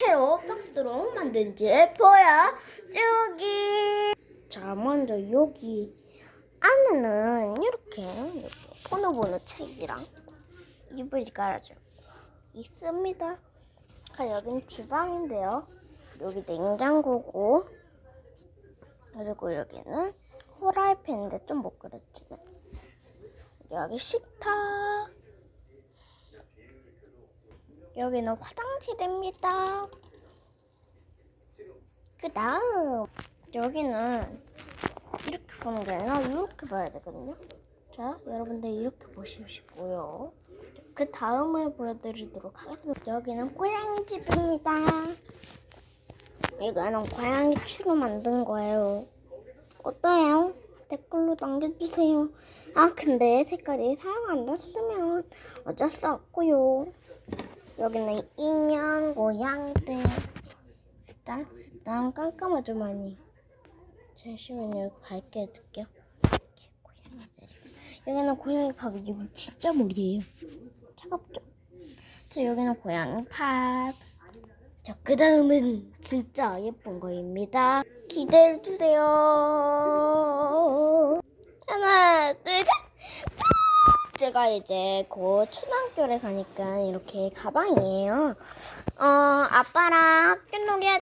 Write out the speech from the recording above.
새로 박스로 만든 집 보여주기. 자, 먼저 여기 안에는 이렇게 번호 책이랑 이불이 깔아져 있습니다. 자, 여긴 주방인데요. 여기 냉장고고 그리고 여기는 후라이팬인데 좀 못 그렸지만 여기 식탁 여기는 화장실입니다. 그 다음 여기는 이렇게 보는 게 아니라 이렇게 봐야 되거든요. 자, 여러분들 이렇게 보시고요. 그 다음을 보여드리도록 하겠습니다. 여기는 고양이 집입니다. 이거는 고양이 추로 만든 거예요. 어떠해요? 댓글로 남겨주세요. 아, 근데 색깔이 사용 안 됐으면 어쩔 수 없고요. 여기는 인형, 고양이들. 일단, 일단 깜깜하죠, 많이. 잠시만요, 이거 밝게 해줄게요. 이렇게 고양이들. 여기는 고양이 밥, 이거 진짜 물이에요. 차갑죠? 자, 여기는 고양이 팝. 자, 그 다음은 진짜 예쁜 거입니다. 기대해 주세요. 하나, 둘, 셋. 짠! 제가 이제 곧 초등학교를 가니까 이렇게 가방이에요. 어, 아빠랑 학교 놀이 할